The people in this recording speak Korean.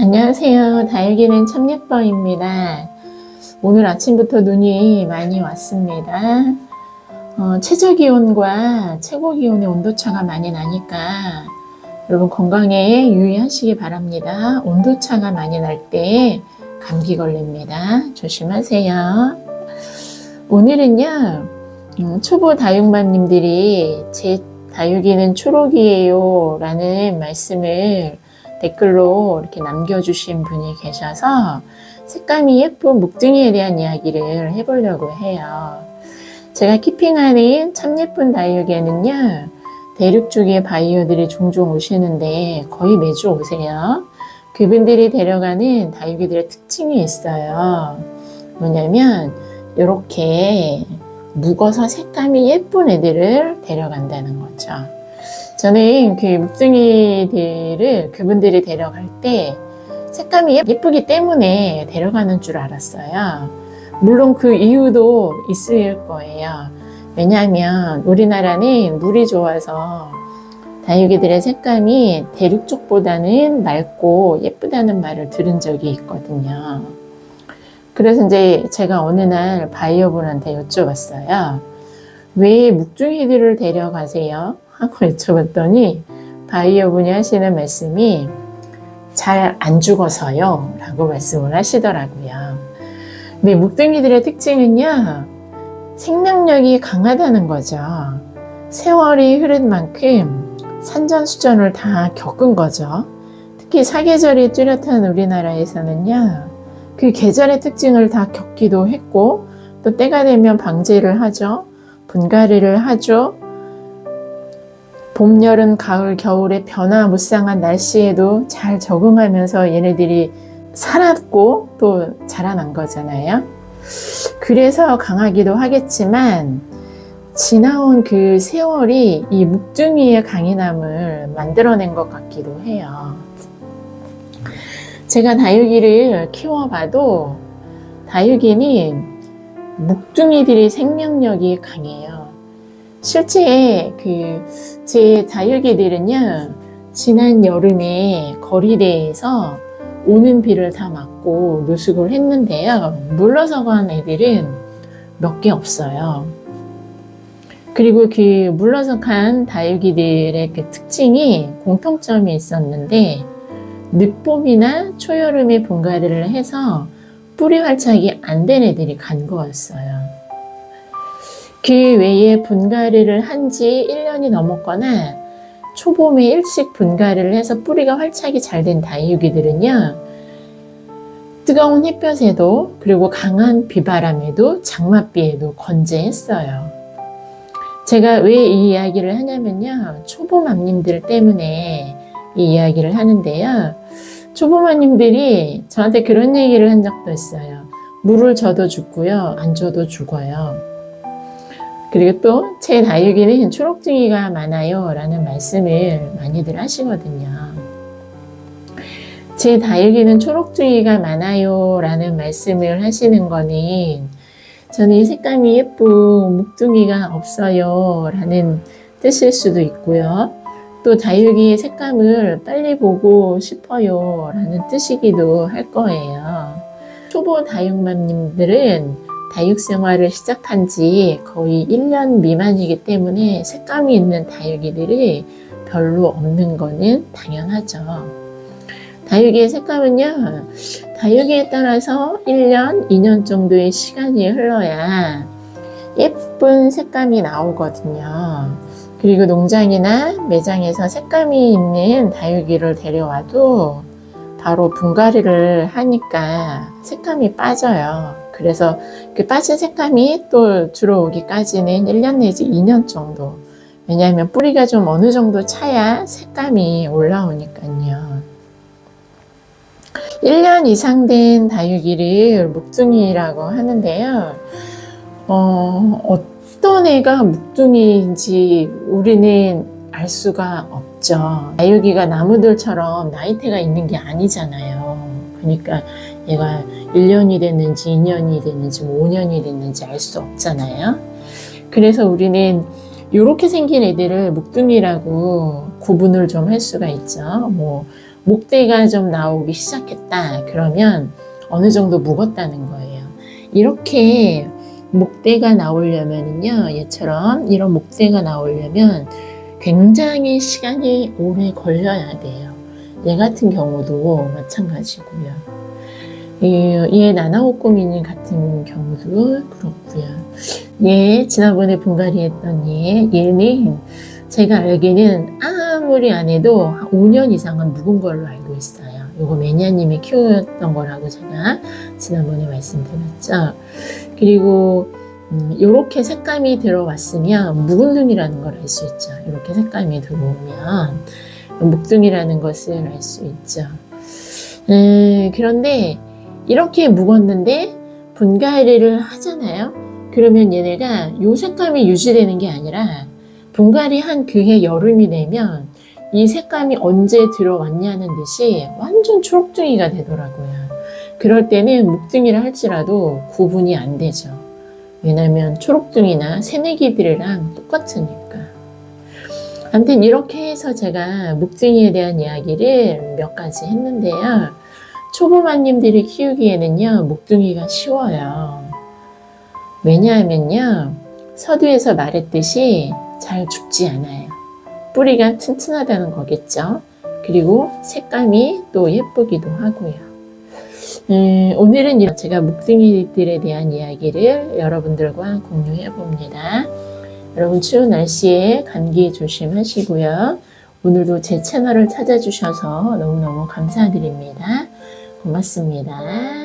안녕하세요. 다육이는 참 예뻐입니다. 오늘 아침부터 눈이 많이 왔습니다. 어, 최저 기온과 최고 기온의 온도차가 많이 나니까 여러분 건강에 유의하시기 바랍니다. 온도차가 많이 날 때 감기 걸립니다. 조심하세요. 오늘은요, 음, 초보 다육맘님들이 제 다육이는 초록이에요 라는 말씀을 댓글로 이렇게 남겨주신 분이 계셔서 색감이 예쁜 묵둥이에 대한 이야기를 해보려고 해요. 제가 키핑하는 참 예쁜 다육에는요, 대륙 쪽의 바이어들이 종종 오시는데 거의 매주 오세요. 그분들이 데려가는 다육이들의 특징이 있어요. 뭐냐면, 이렇게 묵어서 색감이 예쁜 애들을 데려간다는 거죠. 저는 그 묵둥이들을 그분들이 데려갈 때 색감이 예쁘기 때문에 데려가는 줄 알았어요. 물론 그 이유도 있을 거예요. 왜냐하면 우리나라는 물이 좋아서 다육이들의 색감이 대륙 쪽보다는 맑고 예쁘다는 말을 들은 적이 있거든요. 그래서 이제 제가 어느 날 바이어분한테 여쭤봤어요. 왜 묵둥이들을 데려가세요? 하고 여쭤봤더니 바이어분이 하시는 말씀이 잘 안 죽어서요 라고 말씀을 하시더라고요. 근데 묵둥이들의 특징은요, 생명력이 강하다는 거죠. 세월이 흐른 만큼 산전수전을 다 겪은 거죠. 특히 사계절이 뚜렷한 우리나라에서는요, 그 계절의 특징을 다 겪기도 했고, 또 때가 되면 방제를 하죠. 분갈이를 하죠. 봄, 여름, 가을, 겨울의 변화무쌍한 날씨에도 잘 적응하면서 얘네들이 살았고 또 자라난 거잖아요. 그래서 강하기도 하겠지만 지나온 그 세월이 이 묵둥이의 강인함을 만들어낸 것 같기도 해요. 제가 다육이를 키워봐도 다육이는 묵둥이들이 생명력이 강해요. 실제 그 제 다육이들은요, 지난 여름에 거리대에서 오는 비를 다 맞고 노숙을 했는데요. 물러서 간 애들은 몇 개 없어요. 그리고 그 물러서 간 다육이들의 그 특징이 공통점이 있었는데, 늦봄이나 초여름에 분갈이를 해서 뿌리 활착이 안 된 애들이 간 거였어요. 그 외에 분갈이를 한 지 1년이 넘었거나 초봄에 일찍 분갈이를 해서 뿌리가 활착이 잘 된 다육이들은요, 뜨거운 햇볕에도 그리고 강한 비바람에도 장맛비에도 건재했어요. 제가 왜 이 이야기를 하냐면요, 초보맘님들 때문에 이 이야기를 하는데요. 초보맘님들이 저한테 그런 얘기를 한 적도 있어요. 물을 줘도 죽고요, 안 줘도 죽어요. 그리고 또제 다육이는 초록둥이가 많아요 라는 말씀을 많이들 하시거든요. 제 다육이는 초록둥이가 많아요 라는 말씀을 하시는 거는 저는 이 색감이 예쁜 묵둥이가 없어요 라는 뜻일 수도 있고요. 또 다육이의 색감을 빨리 보고 싶어요 라는 뜻이기도 할 거예요. 초보 다육맘님들은 다육 생활을 시작한 지 거의 1년 미만이기 때문에 색감이 있는 다육이들이 별로 없는 거는 당연하죠. 다육이의 색감은요, 다육이에 따라서 1년, 2년 정도의 시간이 흘러야 예쁜 색감이 나오거든요. 그리고 농장이나 매장에서 색감이 있는 다육이를 데려와도 바로 분갈이를 하니까 색감이 빠져요. 그래서 그 빠진 색감이 또 들어오기까지는 1년 내지 2년 정도. 왜냐하면 뿌리가 좀 어느 정도 차야 색감이 올라오니까요. 1년 이상 된 다육이를 묵둥이라고 하는데요. 어, 어떤 애가 묵둥이인지 우리는 알 수가 없죠. 다육이가 나무들처럼 나이테가 있는 게 아니잖아요. 그러니까 얘가 1년이 됐는지 2년이 됐는지 뭐 5년이 됐는지 알 수 없잖아요. 그래서 우리는 이렇게 생긴 애들을 묵둥이라고 구분을 좀 할 수가 있죠. 뭐 목대가 좀 나오기 시작했다. 그러면 어느 정도 묵었다는 거예요. 이렇게 목대가 나오려면은요, 얘처럼 이런 목대가 나오려면 굉장히 시간이 오래 걸려야 돼요. 얘 같은 경우도 마찬가지고요. 이, 얘 나나오꼬미님 같은 경우도 그렇고요. 얘 지난번에 분갈이 했던 얘 얘는 제가 알기는 아무리 안 해도 한 5년 이상은 묵은 걸로 알고 있어요. 요거 매니아님이 키웠던 거라고 제가 지난번에 말씀드렸죠. 그리고 음, 이렇게 색감이 들어왔으면 묵은 눈이라는 걸 알 수 있죠. 이렇게 색감이 들어오면 묵둥이라는 것을 알 수 있죠. 음, 그런데 이렇게 묵었는데 분갈이를 하잖아요. 그러면 얘네가 요 색감이 유지되는 게 아니라 분갈이 한 그해 여름이 되면 이 색감이 언제 들어왔냐는 듯이 완전 초록둥이가 되더라고요. 그럴 때는 묵둥이라 할지라도 구분이 안 되죠. 왜냐면 초록둥이나 새내기들이랑 똑같으니까. 아무튼 이렇게 해서 제가 묵둥이에 대한 이야기를 몇 가지 했는데요. 초보마님들이 키우기에는요, 묵둥이가 쉬워요. 왜냐하면요, 서두에서 말했듯이 잘 죽지 않아요. 뿌리가 튼튼하다는 거겠죠. 그리고 색감이 또 예쁘기도 하고요. 음, 오늘은 제가 묵둥이들에 대한 이야기를 여러분들과 공유해 봅니다. 여러분 추운 날씨에 감기 조심하시고요. 오늘도 제 채널을 찾아주셔서 너무너무 감사드립니다. 고맙습니다.